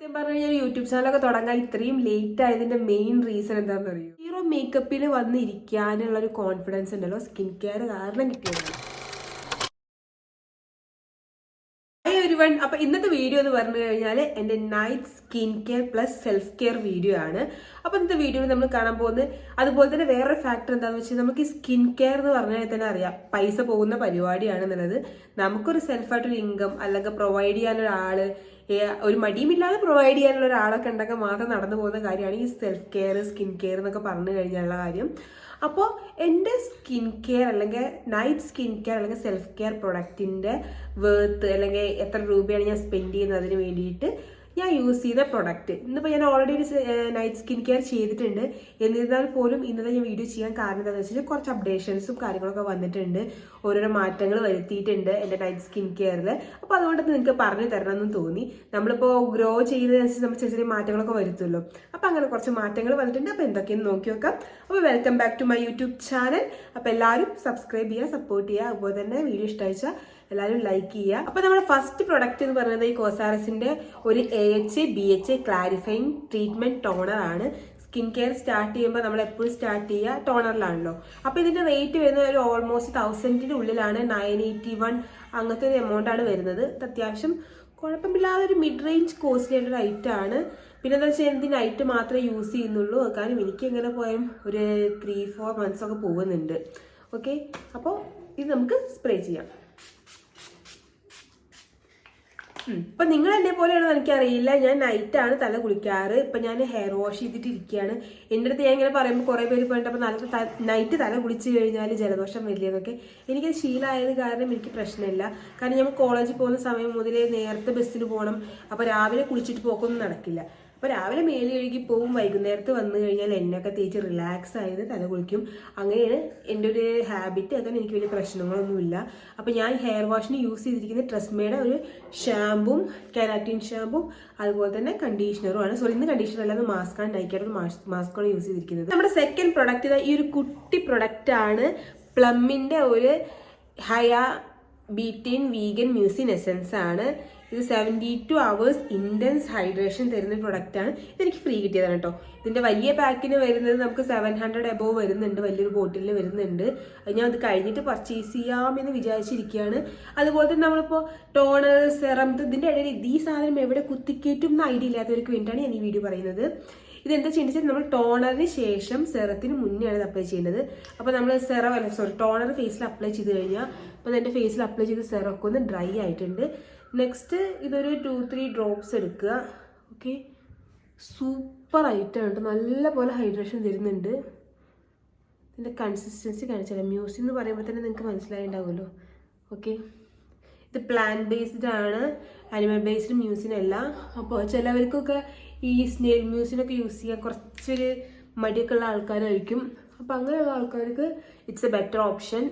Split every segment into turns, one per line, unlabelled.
സത്യം പറഞ്ഞു കഴിഞ്ഞാൽ യൂട്യൂബ് ചാനലൊക്കെ തുടങ്ങാൻ ഇത്രയും ലേറ്റ് ആയതിന്റെ മെയിൻ റീസൺ എന്താണെന്ന് അറിയാം ഹീറോ മേക്കപ്പിൽ വന്നിരിക്കാനുള്ള ഒരു കോൺഫിഡൻസ് ഉണ്ടല്ലോ സ്കിൻ കെയർ കാരണം കിട്ടിയതാണ് ഹായ് ഒരുവൺ അപ്പൊ ഇന്നത്തെ വീഡിയോ എന്ന് പറഞ്ഞു കഴിഞ്ഞാൽ എന്റെ night skin care plus self care video ആണ്. അപ്പൊ ഇന്നത്തെ വീഡിയോയിൽ നമ്മൾ കാണാൻ പോകുന്നത് അതുപോലെ തന്നെ വേറൊരു ഫാക്ടർ എന്താണെന്ന് വെച്ചാൽ നമുക്ക് സ്കിൻ കെയർ എന്ന് പറഞ്ഞാൽ തന്നെ അറിയാം. പൈസ പോകുന്ന പരിപാടിയാണ് എന്നുള്ളത്. നമുക്കൊരു സെൽഫായിട്ടൊരു ഇൻകം അല്ലെങ്കിൽ പ്രൊവൈഡ് ഏ, ഒരു മടിയുമില്ലാതെ പ്രൊവൈഡ് ചെയ്യാനുള്ള ഒരാളൊക്കെ ഉണ്ടെങ്കിൽ മാത്രം നടന്നു പോകുന്ന കാര്യമാണ് ഈ സെൽഫ് കെയർ സ്കിൻ കെയർ എന്നൊക്കെ പറഞ്ഞു കഴിഞ്ഞാലുള്ള കാര്യം. അപ്പോൾ എന്റെ സ്കിൻ കെയർ അല്ലെങ്കിൽ നൈറ്റ് സ്കിൻ കെയർ അല്ലെങ്കിൽ സെൽഫ് കെയർ പ്രൊഡക്റ്റിന്റെ വേർത്ത് അല്ലെങ്കിൽ എത്ര രൂപയാണ് ഞാൻ സ്പെൻഡ് ചെയ്യുന്നതിന് വേണ്ടിയിട്ട് ഞാൻ യൂസ് ചെയ്ത പ്രൊഡക്റ്റ് ഇന്നിപ്പോൾ ഞാൻ ഓൾറെഡി ഒരു നൈറ്റ് സ്കിൻ കെയർ ചെയ്തിട്ടുണ്ട്. എന്നിരുന്നാൽ പോലും ഇന്നത്തെ ഞാൻ വീഡിയോ ചെയ്യാൻ കാരണം എന്താണെന്ന് വെച്ചാൽ കുറച്ച് അപ്ഡേഷൻസും കാര്യങ്ങളൊക്കെ വന്നിട്ടുണ്ട്. ഓരോരോ മാറ്റങ്ങൾ വരുത്തിയിട്ടുണ്ട് എന്റെ നൈറ്റ് സ്കിൻ കെയറിൽ അപ്പോൾ അതുകൊണ്ട് നിങ്ങൾക്ക് പറഞ്ഞു തരണമെന്ന് തോന്നി. നമ്മളിപ്പോൾ ഗ്രോ ചെയ്യുന്നതനുസരിച്ച് നമ്മൾ ചെറിയ ചെറിയ മാറ്റങ്ങളൊക്കെ വരുത്തുമല്ലോ അപ്പോൾ അങ്ങനെ കുറച്ച് മാറ്റങ്ങൾ വന്നിട്ടുണ്ട്. അപ്പോൾ എന്തൊക്കെയെന്ന് നോക്കി നോക്കാം. അപ്പോൾ welcome back to my YouTube channel അപ്പോൾ എല്ലാവരും സബ്സ്ക്രൈബ് ചെയ്യുക സപ്പോർട്ട് ചെയ്യുക. അതുപോലെ തന്നെ വീഡിയോ ഇഷ്ടമായിച്ചാൽ എല്ലാവരും ലൈക്ക് ചെയ്യുക. അപ്പോൾ നമ്മുടെ ഫസ്റ്റ് പ്രൊഡക്റ്റ് എന്ന് പറയുന്നത് ഈ കോസാറസിന്റെ ഒരു A H B H clarifying treatment toner ആണ്. സ്കിൻ കെയർ സ്റ്റാർട്ട് ചെയ്യുമ്പോൾ നമ്മൾ എപ്പോഴും സ്റ്റാർട്ട് ചെയ്യുക ടോണറിലാണല്ലോ അപ്പോൾ ഇതിന്റെ റേറ്റ് വരുന്നത് ഒരു ഓൾമോസ്റ്റ് തൗസൻഡിന്റെ ഉള്ളിലാണ് നയൻ എയ്റ്റി വൺ അങ്ങനത്തെ ഒരു ആണ് വരുന്നത്. അത്യാവശ്യം കുഴപ്പമില്ലാതെ ഒരു മിഡ് റേഞ്ച് കോസ്റ്റ്ലി റൈറ്റ് ആണ്. പിന്നെ എന്താ വെച്ചാൽ എന്ത് നൈറ്റ് മാത്രമേ യൂസ് ചെയ്യുന്നുള്ളൂ. കാരണം എനിക്ക് എങ്ങനെ പോയാലും ഒരു ത്രീ ഫോർ മന്ത്സ് ഒക്കെ പോകുന്നുണ്ട്. ഓക്കെ അപ്പോൾ ഇത് നമുക്ക് സ്പ്രേ ചെയ്യാം. ഇപ്പൊ നിങ്ങൾ എന്നെ പോലെയാണോ എനിക്കറിയില്ല. ഞാൻ ആണ് തല കുളിക്കാറ്. ഇപ്പൊ ഞാൻ ഹെയർ വാഷ് ചെയ്തിട്ട് ഇരിക്കുകയാണ് എന്റെ അടുത്ത് ഞാൻ ഇങ്ങനെ പറയുമ്പോൾ കുറെ പേര് പോയിട്ട് അപ്പൊ നല്ല നൈറ്റ് തല കുളിച്ച് കഴിഞ്ഞാൽ ജലദോഷം വലിയതൊക്കെ എനിക്ക് ശീലമായത് കാരണം എനിക്ക് പ്രശ്നമില്ല. കാരണം ഞാൻ കോളേജിൽ പോകുന്ന സമയം മുതലേ നേരത്തെ ബസ്സിന് പോകണം അപ്പൊ രാവിലെ കുളിച്ചിട്ട് പോക്കൊന്നും നടക്കില്ല. അപ്പോൾ രാവിലെ മേൽ കഴുകി പോവും വൈകുന്നേരത്ത് വന്നു കഴിഞ്ഞാൽ എന്നൊക്കെ തേച്ച് റിലാക്സ് ആയത് തല കുളിക്കും. അങ്ങനെയാണ് എന്റെ ഒരു ഹാബിറ്റ് അങ്ങനെ എനിക്ക് വലിയ പ്രശ്നങ്ങളൊന്നുമില്ല. അപ്പോൾ ഞാൻ ഹെയർ വാഷിന് യൂസ് ചെയ്തിരിക്കുന്ന ട്രസ്മയുടെ ഒരു ഷാമ്പും കെരാറ്റിൻ ഷാമ്പും അതുപോലെ തന്നെ കണ്ടീഷണറും ആണ്. സോറി ഇന്ന് കണ്ടീഷണർ അല്ലാതെ മാസ്ക് ആണ് മാസ്ക് മാസ്കാണ് യൂസ് ചെയ്തിരിക്കുന്നത്. നമ്മുടെ സെക്കൻഡ് പ്രൊഡക്റ്റ് ഈ ഒരു കുട്ടി പ്രൊഡക്റ്റ് ആണ് പ്ലമ്മിന്റെ ഒരു ഹയ ബീറ്റീൻ വീഗൻ മ്യൂസിൻ എസെൻസ് ആണ്. ഇത് seventy two hours intense hydration തരുന്ന പ്രൊഡക്റ്റാണ് ഇതെനിക്ക് ഫ്രീ കിട്ടിയതാണ് കേട്ടോ ഇതിന്റെ വലിയ പാക്കിന് വരുന്നത് നമുക്ക് സെവൻ ഹൺഡ്രഡ് എബോവ് വരുന്നുണ്ട്. വലിയൊരു ബോട്ടിലിൽ വരുന്നുണ്ട്. ഞാൻ അത് കഴിഞ്ഞിട്ട് പർച്ചേസ് ചെയ്യാമെന്ന് വിചാരിച്ചിരിക്കുകയാണ് അതുപോലെ തന്നെ നമ്മളിപ്പോൾ ടോണർ സെറം ഇതിന്റെ ഇടയിൽ ഈ സാധനം എവിടെ കുത്തിക്കേറ്റും എന്ന് ഐഡിയ ഇല്ലാത്തവർക്ക് വേണ്ടിയിട്ടാണ് ഞാൻ ഈ വീഡിയോ പറയുന്നത്. ഇതെന്താ ചെയ്യുന്നത് നമ്മൾ ടോണറിന് ശേഷം സെറത്തിന് മുന്നെയാണ് ഇത് അപ്ലൈ ചെയ്യുന്നത് അപ്പോൾ നമ്മൾ സെറം അല്ല സോറി ടോണർ ഫേസിൽ അപ്ലൈ ചെയ്ത് കഴിഞ്ഞാൽ അപ്പോൾ എന്റെ ഫേസിൽ അപ്ലൈ ചെയ്ത് സെറമൊക്കെ ഒന്ന് ഡ്രൈ ആയിട്ടുണ്ട്. നെക്സ്റ്റ് ഇതൊരു ടു ത്രീ ഡ്രോപ്സ് എടുക്കുക. ഓക്കെ സൂപ്പർ ആയിട്ടാണ് കേട്ടോ നല്ല പോലെ ഹൈഡ്രേഷൻ തരുന്നുണ്ട്. ഇതിന്റെ കൺസിസ്റ്റൻസി കാണിച്ചാൽ മ്യൂസി എന്ന് പറയുമ്പോൾ തന്നെ നിങ്ങൾക്ക് മനസ്സിലായിട്ടുണ്ടാവുമല്ലോ ഓക്കെ ഇത് പ്ലാൻ ബേസ്ഡ് ആണ്. അനിമൽ ബേസ്ഡ് മ്യൂസിനല്ല അപ്പോൾ ചിലവർക്കൊക്കെ ഈ സ്നേൽ മ്യൂസിനൊക്കെ യൂസ് ചെയ്യാൻ കുറച്ചൊരു മടിയൊക്കെ ഉള്ള ആൾക്കാരായിരിക്കും. അപ്പോൾ അങ്ങനെയുള്ള ആൾക്കാർക്ക് ഇറ്റ്സ് എ ബെറ്റർ ഓപ്ഷൻ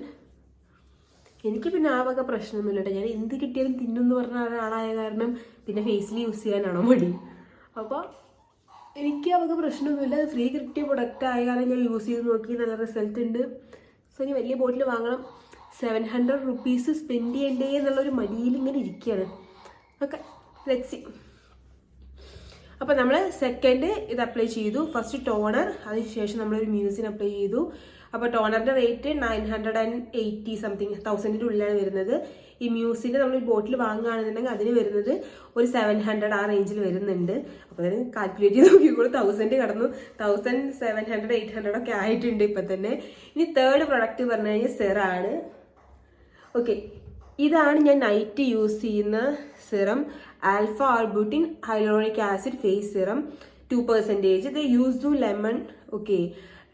എനിക്ക് പിന്നെ ആ വക പ്രശ്നമൊന്നുമില്ല കേട്ടോ ഞാൻ എന്ത് കിട്ടിയാലും തിന്നുമെന്ന് പറഞ്ഞ ഒരാളായ കാരണം പിന്നെ ഫേസിൽ യൂസ് ചെയ്യാനാണോ മടി? അപ്പോൾ എനിക്ക് ആ വക പ്രശ്നമൊന്നുമില്ല. ഫ്രീ കിട്ടിയ പ്രൊഡക്റ്റ് ആയ കാരണം ഞാൻ യൂസ് ചെയ്ത് നോക്കി. നല്ല റിസൾട്ട് ഉണ്ട്. സോ ഇനി വലിയ ബോട്ടിൽ വാങ്ങണം. സെവൻ ഹൺഡ്രഡ് റുപ്പീസ് സ്പെൻഡ് ചെയ്യണ്ടേ എന്നുള്ളൊരു മടിയിൽ ഇങ്ങനെ ഇരിക്കുകയാണ്. ഓക്കെ ലെറ്റ്സി അപ്പോൾ നമ്മൾ സെക്കൻഡ് ഇത് അപ്ലൈ ചെയ്തു. ഫസ്റ്റ് ടോണർ അതിനുശേഷം നമ്മളൊരു മ്യൂസിൻ അപ്ലൈ ചെയ്തു. അപ്പോൾ ടോണറിന്റെ rate nine hundred and eighty something തൗസൻഡിന്റെ ഉള്ളിലാണ് വരുന്നത്. ഈ മ്യൂസിന്റെ നമ്മൾ ബോട്ടിൽ വാങ്ങുകയാണെന്നുണ്ടെങ്കിൽ അതിന് വരുന്നത് ഒരു സെവൻ ഹൺഡ്രഡ് ആ റേഞ്ചിൽ വരുന്നുണ്ട്. അപ്പോൾ അതിന് കാൽക്കുലേറ്റ് ചെയ്ത് നോക്കിക്കോളൂ. തൗസൻഡ് കടന്നു. Thousand seven hundred eight hundred ഒക്കെ ആയിട്ടുണ്ട് ഇപ്പം തന്നെ ഇനി തേർഡ് പ്രൊഡക്റ്റ് പറഞ്ഞു കഴിഞ്ഞാൽ സെറാണ് ഓക്കെ ഇതാണ് ഞാൻ നൈറ്റ് യൂസ് ചെയ്യുന്ന serum alpha arbutin hyaluronic acid face serum two percentage ഇത് യൂസ് ടു ലെമൺ ഓക്കെ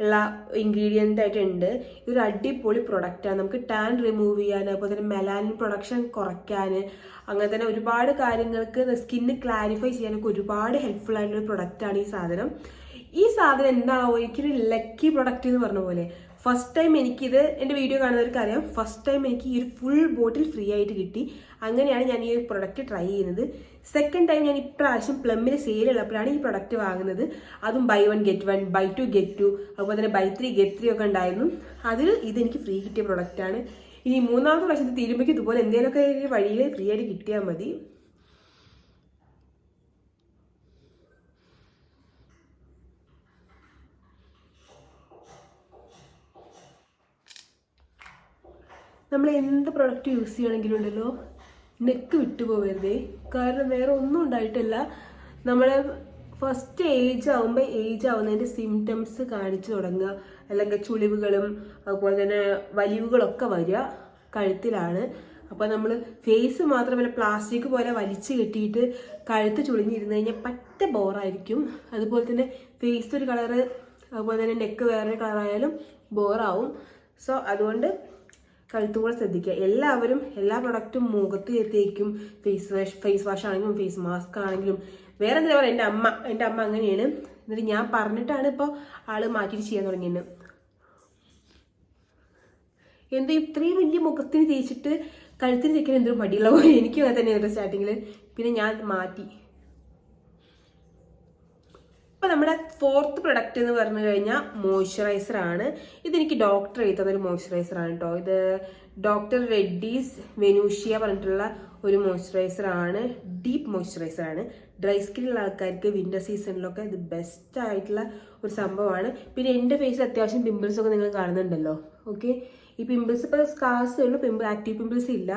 ഉള്ള ഇൻഗ്രീഡിയന്റ് ആയിട്ടുണ്ട്. ഇതൊരു അടിപൊളി പ്രൊഡക്റ്റാണ് നമുക്ക് ടാൻ റിമൂവ് ചെയ്യാൻ അതുപോലെ തന്നെ മെലാനിൻ പ്രൊഡക്ഷൻ കുറയ്ക്കാൻ അങ്ങനെ തന്നെ ഒരുപാട് കാര്യങ്ങൾക്ക് സ്കിന്ന് ക്ലാരിഫൈ ചെയ്യാനൊക്കെ ഒരുപാട് ഹെൽപ്ഫുൾ ആയിട്ടുള്ള പ്രൊഡക്റ്റാണ് ഈ സാധനം. ഈ സാധനം എന്താണോ എനിക്കൊരു ലക്കി പ്രൊഡക്റ്റ് എന്ന് പറഞ്ഞ പോലെ. ഫസ്റ്റ് ടൈം എനിക്കിത് എന്റെ വീഡിയോ കാണുന്നവർക്ക് അറിയാം ഫസ്റ്റ് ടൈം എനിക്ക് ഈ ഒരു ഫുൾ ബോട്ടിൽ ഫ്രീ ആയിട്ട് കിട്ടി. അങ്ങനെയാണ് ഞാൻ ഈ ഒരു പ്രൊഡക്റ്റ് ട്രൈ ചെയ്യുന്നത്. സെക്കൻഡ് ടൈം ഞാൻ ഇപ്രാവശ്യം പ്ലമ്മിൽ സെയിൽ ഉള്ളപ്പോഴാണ് ഈ പ്രൊഡക്റ്റ് വാങ്ങുന്നത്. അതും buy one get one buy two get two അതുപോലെ തന്നെ ബൈ ത്രീ ഗെറ്റ് ത്രീ ഒക്കെ ഉണ്ടായിരുന്നു. അതിൽ ഇതെനിക്ക് ഫ്രീ കിട്ടിയ പ്രൊഡക്റ്റാണ് ഇനി മൂന്നാമത്തെ പ്രാവശ്യത്തെ തീരുമ്പോഴേക്കും ഇതുപോലെ എന്തെങ്കിലുമൊക്കെ വഴിയിൽ ഫ്രീ ആയിട്ട് കിട്ടിയാൽ മതി. നമ്മൾ എന്ത് പ്രൊഡക്റ്റ് യൂസ് ചെയ്യണമെങ്കിലും ഉണ്ടല്ലോ നെക്ക് വിട്ടുപോകരുതേ കാരണം വേറെ ഒന്നും ഉണ്ടായിട്ടില്ല. നമ്മൾ ഫസ്റ്റ് ഏജ് ആവുമ്പോൾ ഏജ് ആവുന്നതിന്റെ സിംറ്റംസ് കാണിച്ചു തുടങ്ങുക. അല്ലെങ്കിൽ ചുളിവുകളും അതുപോലെ തന്നെ വലിവുകളൊക്കെ വരിക കഴുത്തിലാണ്. അപ്പോൾ നമ്മൾ ഫേസ് മാത്രമല്ല പ്ലാസ്റ്റിക് പോലെ വലിച്ചു കെട്ടിയിട്ട് കഴുത്ത് ചുളിഞ്ഞിരുന്ന് കഴിഞ്ഞാൽ പറ്റ ബോറായിരിക്കും അതുപോലെ തന്നെ ഫേസ് ഒരു കളറ് അതുപോലെ തന്നെ നെക്ക് വേറെ കളറായാലും ബോറാവും സോ അതുകൊണ്ട് കഴുത്തും കൂടെ ശ്രദ്ധിക്കുക. എല്ലാവരും എല്ലാ പ്രൊഡക്റ്റും മുഖത്ത് തേക്കും ഫേസ് വാഷ് ഫേസ് വാഷ് ആണെങ്കിലും ഫേസ് മാസ്ക് ആണെങ്കിലും. വേറെ എന്താ പറയുക? എന്റെ അമ്മ എന്റെ അമ്മ അങ്ങനെയാണ്. എന്നിട്ട് ഞാൻ പറഞ്ഞിട്ടാണ് ഇപ്പോൾ ആൾ മാറ്റിയിട്ട് ചെയ്യാൻ തുടങ്ങിയത്. എന്തോ ഇത്രയും വലിയ മുഖത്തിന് തേച്ചിട്ട് കഴുത്തിന് തേക്കാൻ എന്തൊരു മടിയുള്ള പോലെ. എനിക്കും അങ്ങനെ തന്നെയായിരുന്നു സ്റ്റാർട്ടിങ്ങിൽ പിന്നെ ഞാൻ മാറ്റി. അപ്പോൾ നമ്മുടെ ഫോർത്ത് പ്രൊഡക്റ്റ് എന്ന് പറഞ്ഞു കഴിഞ്ഞാൽ മോയ്സ്ചറൈസർ ആണ്. ഇതെനിക്ക് ഡോക്ടർ എഴുതി തന്നൊരു മോയ്സ്ചറൈസർ ആണ് കേട്ടോ ഇത് ഡോക്ടർ റെഡ്ഡീസ് വെനൂഷ്യ പറഞ്ഞിട്ടുള്ള ഒരു മോയ്സ്ചറൈസർ ആണ്. ഡീപ്പ് മോയ്സ്ചറൈസർ ആണ്. ഡ്രൈ സ്കിന്നുള്ള ആൾക്കാർക്ക് വിന്റർ സീസണിലൊക്കെ ഇത് ബെസ്റ്റ് ആയിട്ടുള്ള ഒരു സംഭവമാണ്. പിന്നെ എന്റെ ഫേസിൽ അത്യാവശ്യം പിമ്പിൾസ് ഒക്കെ നിങ്ങൾ കാണുന്നുണ്ടല്ലോ. ഓക്കെ ഈ പിമ്പിൾസ് ഇപ്പോൾ സ്കാർസ് ഉള്ളൂ. പിമ്പിൾ ആക്റ്റീവ് പിമ്പിൾസ് ഇല്ല.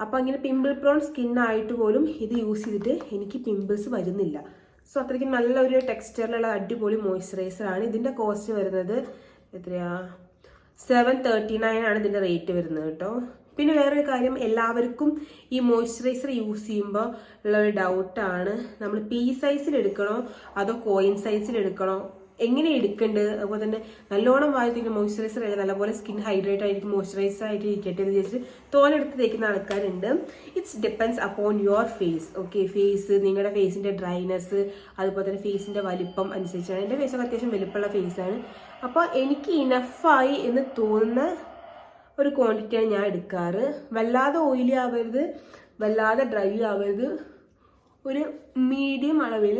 അപ്പോൾ അങ്ങനെ പിമ്പിൾ പ്രോൺ സ്കിൻ ആയിട്ട് പോലും ഇത് യൂസ് ചെയ്തിട്ട് എനിക്ക് പിമ്പിൾസ് വരുന്നില്ല. സോ അത്രയ്ക്ക് നല്ലൊരു ടെക്സ്ചറിലുള്ള അടിപൊളി ആണ് ഇതിന്റെ കോസ്റ്റ് വരുന്നത് എത്രയാ? സെവൻ തേർട്ടി നയൻ ആണ് ഇതിന്റെ റേറ്റ് വരുന്നത് കേട്ടോ. പിന്നെ വേറൊരു കാര്യം എല്ലാവർക്കും ഈ മോയ്സ്ചറൈസർ യൂസ് ചെയ്യുമ്പോൾ ഉള്ള ഒരു ഡൗട്ടാണ് നമ്മൾ പി സൈസിൽ എടുക്കണോ? അതോ കോയിൻ സൈസിൽ എടുക്കണോ? എങ്ങനെ എടുക്കേണ്ടത്? അതുപോലെ തന്നെ നല്ലോണം വായത്തിക്കുന്ന മോയ്സ്ചറൈസർ അല്ല? നല്ലപോലെ സ്കിൻ ഹൈഡ്രേറ്റ് ആയിരിക്കും മോയ്സ്ചറൈസർ ആയിട്ട് ഇരിക്കട്ടെ എന്ന് വിചാരിച്ചിട്ട് തോലെടുത്ത് തേക്കുന്ന ആൾക്കാരുണ്ട്. It's depends upon your face okay face നിങ്ങളുടെ ഫേസിന്റെ ഡ്രൈനെസ് അതുപോലെ തന്നെ ഫേസിന്റെ വലിപ്പം അനുസരിച്ചാണ്. എന്റെ ഫേസൊക്കെ അത്യാവശ്യം വലിപ്പമുള്ള ഫേസാണ് അപ്പോൾ എനിക്ക് ഇനഫായി എന്ന് തോന്നുന്ന ഒരു ക്വാണ്ടിറ്റിയാണ് ഞാൻ എടുക്കാറ്. വല്ലാതെ ഓയിലി ആവരുത് വല്ലാതെ ഡ്രൈ ആവരുത്. ഒരു മീഡിയം അളവിൽ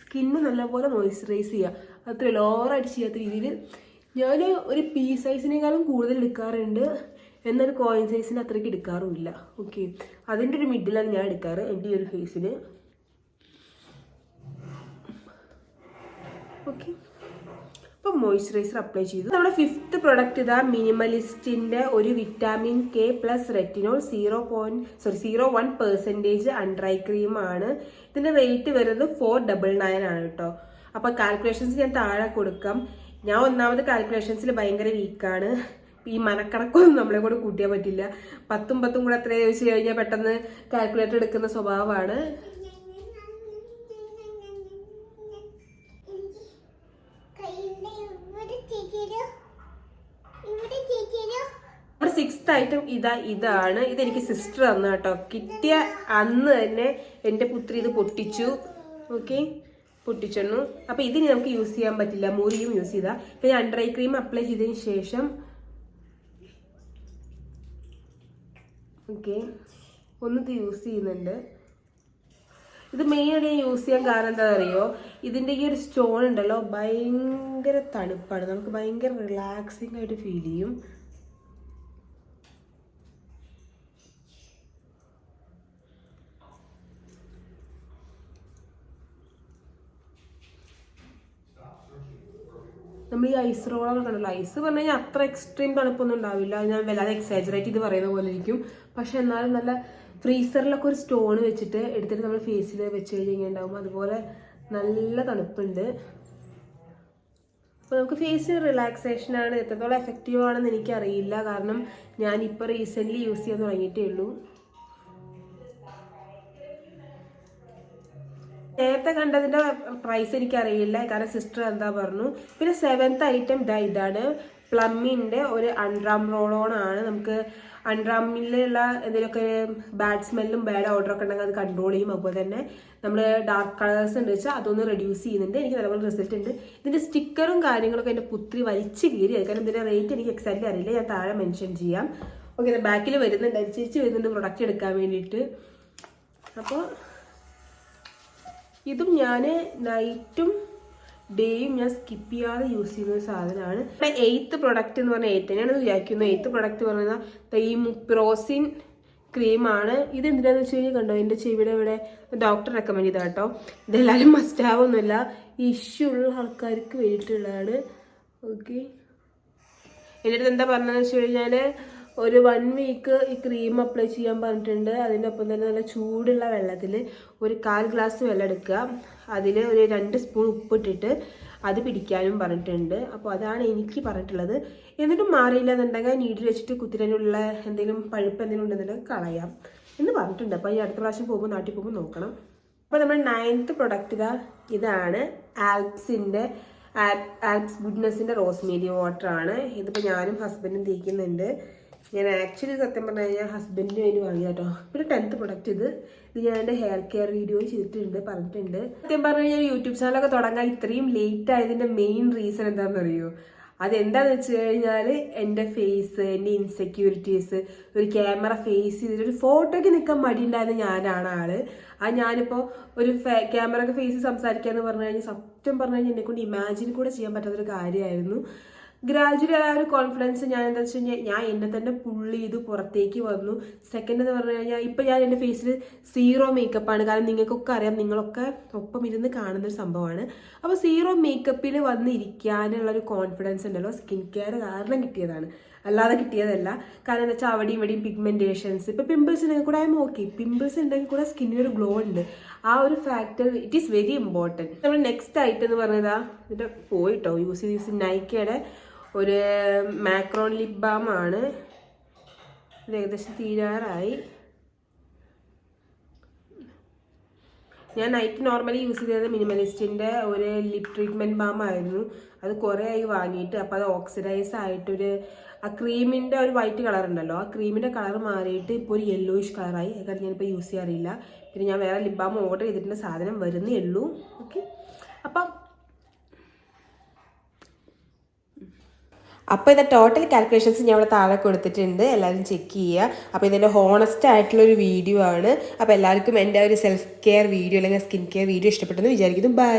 സ്കിന്ന് നല്ലപോലെ മോയ്സ്ചറൈസ് ചെയ്യുക അത്ര ലോറായിട്ട് ചെയ്യാത്ത രീതിയിൽ ഞാൻ ഒരു പീ സൈസിനേക്കാളും കൂടുതൽ എടുക്കാറുണ്ട്. എന്നാൽ കോയിൻ സൈസിന് അത്രയ്ക്ക് എടുക്കാറുമില്ല. ഓക്കെ അതിന്റെ ഒരു മിഡിലാണ് ഞാൻ എടുക്കാറ്. എന്റെ ഈ ഒരു ഫേസിന് ഓക്കെ അപ്പോൾ മോയ്സ്ചറൈസർ അപ്ലൈ ചെയ്തു. നമ്മുടെ ഫിഫ്ത്ത് പ്രൊഡക്റ്റ് ഇതാ മിനിമലിസ്റ്റിന്റെ ഒരു vitamin K plus retinol zero point sorry zero one percentage അൺഡ്രൈ ആണ്. ഇതിന്റെ റേറ്റ് വരുന്നത് ഫോർ ഡബിൾ നയൻ ആണ് കേട്ടോ. അപ്പൊ കാൽക്കുലേഷൻസ് ഞാൻ താഴെ കൊടുക്കാം. ഞാൻ ഒന്നാമത് കാൽക്കുലേഷൻസിൽ ഭയങ്കര വീക്കാണ് ഈ മനക്കണക്കൊന്നും നമ്മളെ കൂടെ കൂട്ടിയാൽ പറ്റില്ല. പത്തും പത്തും കൂടെ അത്ര ചോദിച്ചു കഴിഞ്ഞാൽ പെട്ടെന്ന് കാൽക്കുലേറ്റർ എടുക്കുന്ന സ്വഭാവമാണ്. നമ്മുടെ സിക്സ്ത് ഐറ്റം ഇതാ ഇതാണ്. ഇതെനിക്ക് സിസ്റ്റർ തന്നു കേട്ടോ. കിട്ടിയ അന്ന് തന്നെ എന്റെ പുത്രി ഇത് പൊട്ടിച്ചു. ഓക്കെ പൊട്ടിച്ചെണ്ണു. അപ്പോൾ ഇതിന് നമുക്ക് യൂസ് ചെയ്യാൻ പറ്റില്ല. മൂരിയും യൂസ് ചെയ്താൽ പിന്നെ അണ്ടർ ഐ ക്രീം അപ്ലൈ ചെയ്തതിന് ശേഷം ഓക്കെ ഒന്നിത് യൂസ് ചെയ്യുന്നുണ്ട്. ഇത് മെയിനായിട്ട് ഞാൻ യൂസ് ചെയ്യാൻ കാരണം എന്താണെന്ന് അറിയോ ഇതിന്റെ ഈ ഒരു സ്റ്റോൺ ഉണ്ടല്ലോ ഭയങ്കര തണുപ്പാണ്. നമുക്ക് ഭയങ്കര റിലാക്സിങ് ആയിട്ട് ഫീൽ ചെയ്യും. നമ്മൾ ഈ ഐസ് റോളൊക്കെ കണ്ടല്ലോ. ഐസ് പറഞ്ഞു കഴിഞ്ഞാൽ അത്ര എക്സ്ട്രീം തണുപ്പൊന്നും ഉണ്ടാവില്ല. ഞാൻ വല്ലാതെ എക്സാജറേറ്റ് ചെയ്ത് പറയുന്ന പോലെ ഇരിക്കും. പക്ഷെ എന്നാലും നല്ല ഫ്രീസറിലൊക്കെ ഒരു സ്റ്റോൺ വെച്ചിട്ട് എടുത്തിട്ട് നമ്മൾ ഫേസിൽ വെച്ച് കഴിഞ്ഞാൽ ഉണ്ടാവും. അതുപോലെ നല്ല തണുപ്പുണ്ട്. അപ്പോൾ നമുക്ക് ഫേസ് റിലാക്സേഷൻ ആണ് എത്രത്തോളം എഫക്റ്റീവ് ആണെന്ന് എനിക്കറിയില്ല. കാരണം ഞാൻ ഇപ്പോൾ റീസെന്റ്ലി യൂസ് ചെയ്യാൻ തുടങ്ങിയിട്ടേ ഉള്ളൂ. നേരത്തെ കണ്ടതിന്റെ പ്രൈസ് എനിക്കറിയില്ല. കാരണം സിസ്റ്റർ എന്താ പറഞ്ഞു. പിന്നെ സെവൻത്ത് ഐറ്റം ഇതാ ഇതാണ്. പ്ലമ്മിന്റെ ഒരു അൺറാം റോളോൺ ആണ് നമുക്ക് അൺറാമിലുള്ള എന്തെങ്കിലുമൊക്കെ ബാഡ് സ്മെല്ലും ബാഡ് ഓർഡറൊക്കെ ഉണ്ടെങ്കിൽ അത് കൺട്രോൾ ചെയ്യും. അതുപോലെ തന്നെ നമ്മൾ ഡാർക്ക് കളേഴ്സ് ഉണ്ട് വെച്ചാൽ അതൊന്ന് റെഡ്യൂസ് ചെയ്യുന്നുണ്ട്. എനിക്ക് നല്ലപോലെ റിസൾട്ട് ഉണ്ട്. ഇതിന്റെ സ്റ്റിക്കറും കാര്യങ്ങളൊക്കെ എന്റെ പുത്രി വലിച്ച് കീറി. കാരണം ഇതിന്റെ റേറ്റ് എനിക്ക് എക്സാക്ട്ലി അറിയില്ല. ഞാൻ താഴെ മെൻഷൻ ചെയ്യാം. ഓക്കെ ബാക്കിൽ വരുന്നുണ്ട്. അനുസരിച്ച് വരുന്നുണ്ട് പ്രൊഡക്റ്റ് എടുക്കാൻ വേണ്ടിയിട്ട്. അപ്പോൾ ഇതും ഞാൻ നൈറ്റും ഡേയും ഞാൻ സ്കിപ്പ് ചെയ്യാതെ യൂസ് ചെയ്യുന്ന ഒരു സാധനമാണ്. എയ്ത്ത് പ്രൊഡക്റ്റ് എന്ന് പറഞ്ഞാൽ എയ്ത്ത് തന്നെയാണ് വിചാരിക്കുന്നത്. എയ്ത്ത് പ്രൊഡക്റ്റ് പറയുന്ന ഈ പ്രോസിൻ ക്രീമാണ് ഇത് എന്തിനാന്ന് വെച്ച് കഴിഞ്ഞാൽ കണ്ടോ? എന്റെ ചെവിയുടെ ഇവിടെ ഡോക്ടർ റെക്കമെൻഡ് ചെയ്ത കേട്ടോ. ഇതെല്ലാവരും മസ്റ്റ് ആവൊന്നുമില്ല ഇഷ്യൂ ഉള്ള ആൾക്കാർക്ക് വേണ്ടിയിട്ടുള്ളതാണ്. ഓക്കെ എന്റെ അടുത്ത് എന്താ പറഞ്ഞതെന്ന് വെച്ച് കഴിഞ്ഞാൽ ഒരു വൺ വീക്ക് ഈ ക്രീം അപ്ലൈ ചെയ്യാൻ പറഞ്ഞിട്ടുണ്ട്. അതിനൊപ്പം തന്നെ നല്ല ചൂടുള്ള വെള്ളത്തിൽ ഒരു കാൽ ഗ്ലാസ് വെള്ളം എടുക്കുക. അതിൽ ഒരു രണ്ട് സ്പൂൺ ഉപ്പിട്ടിട്ട് അത് പിടിക്കാനും പറഞ്ഞിട്ടുണ്ട്. അപ്പോൾ അതാണ് എനിക്ക് പറഞ്ഞിട്ടുള്ളത്. എന്നിട്ടും മാറിയില്ല എന്നുണ്ടെങ്കിൽ വെച്ചിട്ട് കുത്തിരനുള്ള എന്തെങ്കിലും പഴുപ്പ് എന്തെങ്കിലും ഉണ്ടെന്നുണ്ടെങ്കിൽ കളയാം എന്ന് പറഞ്ഞിട്ടുണ്ട്. അപ്പോൾ ഈ അടുത്ത പ്രാവശ്യം പോകുമ്പോൾ നാട്ടിൽ പോകുമ്പോൾ നോക്കണം. അപ്പോൾ നമ്മൾ നയൻത്ത് പ്രൊഡക്റ്റ് ഇതാ. ഇതാണ് ആൽപ്സിന്റെ ആൽപ്സ് ഗുഡ്നെസ്സിന്റെ റോസ്മേരി വാട്ടർ ആണ്. ഇതിപ്പോൾ ഞാനും ഹസ്ബൻഡും തേക്കുന്നുണ്ട്. ഞാൻ ആക്ച്വലി സത്യം പറഞ്ഞു കഴിഞ്ഞാൽ ഹസ്ബൻഡിന് വേണ്ടി വാങ്ങിയ കേട്ടോ പിന്നെ ടെൻത്ത് പ്രൊഡക്റ്റ് ഇത്. ഇത് ഞാൻ എന്റെ ഹെയർ കെയർ വീഡിയോ ചെയ്തിട്ടുണ്ട് പറഞ്ഞിട്ടുണ്ട്. സത്യം പറഞ്ഞു കഴിഞ്ഞാൽ യൂട്യൂബ് ചാനലൊക്കെ തുടങ്ങാൻ ഇത്രയും ലേറ്റ് ആയതിന്റെ മെയിൻ റീസൺ എന്താണെന്ന് അറിയോ അതെന്താണെന്ന് വെച്ച് കഴിഞ്ഞാൽ എന്റെ ഫേസ് എന്റെ ഇൻസെക്യൂരിറ്റീസ് ഒരു ക്യാമറ ഫേസ് ചെയ്തിട്ട് ഒരു ഫോട്ടോയ്ക്ക് നിൽക്കാൻ മടിയുണ്ടായിരുന്ന ഞാനാണ് ആൾ. ആ ഞാനിപ്പോൾ ഒരു ക്യാമറ ഫേസ് സംസാരിക്കാന്ന് പറഞ്ഞു കഴിഞ്ഞാൽ സത്യം പറഞ്ഞു കഴിഞ്ഞാൽ എന്നെക്കൊണ്ട് ഇമാജിൻ കൂടെ ചെയ്യാൻ പറ്റാത്തൊരു കാര്യമായിരുന്നു ഗ്രാജുവലി ആ ഒരു കോൺഫിഡൻസ് ഞാൻ എന്താ വെച്ച് കഴിഞ്ഞാൽ ഞാൻ എന്നെ തന്നെ പുള്ളി ചെയ്ത് പുറത്തേക്ക് വന്നു. സെക്കൻഡ് എന്ന് പറഞ്ഞു കഴിഞ്ഞാൽ ഇപ്പം ഞാൻ എന്റെ ഫേസിൽ സീറോ മേക്കപ്പാണ് കാരണം നിങ്ങൾക്കൊക്കെ അറിയാം നിങ്ങളൊക്കെ ഒപ്പം ഇരുന്ന് കാണുന്നൊരു സംഭവമാണ്. അപ്പോൾ സീറോ മേക്കപ്പിൽ വന്നിരിക്കാനുള്ള ഒരു കോൺഫിഡൻസ് ഉണ്ടല്ലോ സ്കിൻ കെയർ കാരണം കിട്ടിയതാണ്. അല്ലാതെ കിട്ടിയതല്ല. കാരണം എന്താ വെച്ചാൽ അവിടെയും ഇവിടെയും പിഗ്മെന്റേഷൻസ് ഇപ്പോൾ പിമ്പിൾസ് ഉണ്ടെങ്കിൽ കൂടെ ആയാലും ഓക്കെ പിമ്പിൾസ് ഉണ്ടെങ്കിൽ കൂടെ സ്കിന്നിന് ഒരു ഗ്ലോ ഉണ്ട്. ആ ഒരു factor it is very important നമ്മൾ നെക്സ്റ്റ് ആയിട്ട് എന്ന് പറഞ്ഞതാ ഇതിന്റെ പോയിട്ടോ യൂസ് ചെയ്ത് യൂസ് നൈക്കയുടെ ഒരു മാക്രോൺ ലിപ് ബാം ആണ്. ഇത് ഏകദേശം തീരാറായി. ഞാൻ നൈറ്റ് നോർമലി യൂസ് ചെയ്തത് മിനിമലിസ്റ്റിന്റെ ഒരു ലിപ് ട്രീറ്റ്മെന്റ് ബാം ആയിരുന്നു. അത് കുറേ ആയി വാങ്ങിയിട്ട് അപ്പോൾ അത് ഓക്സിഡൈസ് ആയിട്ടൊരു ആ ക്രീമിന്റെ ഒരു വൈറ്റ് കളർ ഉണ്ടല്ലോ ആ ക്രീമിന്റെ കളർ മാറിയിട്ട് ഇപ്പോൾ ഒരു യെല്ലോയിഷ് കളറായി കാരണം ഞാനിപ്പോൾ യൂസ് ചെയ്യാറില്ല. പിന്നെ ഞാൻ വേറെ ലിപ് ബാം ഓർഡർ ചെയ്തിട്ടുണ്ട് സാധനം വരുന്നേ ഉള്ളൂ. ഓക്കെ അപ്പം അപ്പോൾ ഇത് ടോട്ടൽ കാൽക്കുലേഷൻസ് ഞാൻ ഇവിടെ താഴെ കൊടുത്തിട്ടുണ്ട്. എല്ലാവരും ചെക്ക് ചെയ്യുക. അപ്പോൾ ഇതിന്റെ ഹോണസ്റ്റ് ആയിട്ടുള്ളൊരു വീഡിയോ ആണ്. അപ്പോൾ എല്ലാവർക്കും എന്റെ ഒരു സെൽഫ് കെയർ വീഡിയോ അല്ലെങ്കിൽ സ്കിൻ കെയർ വീഡിയോ ഇഷ്ടപ്പെട്ടെന്ന് വിചാരിക്കുന്നു. ബൈ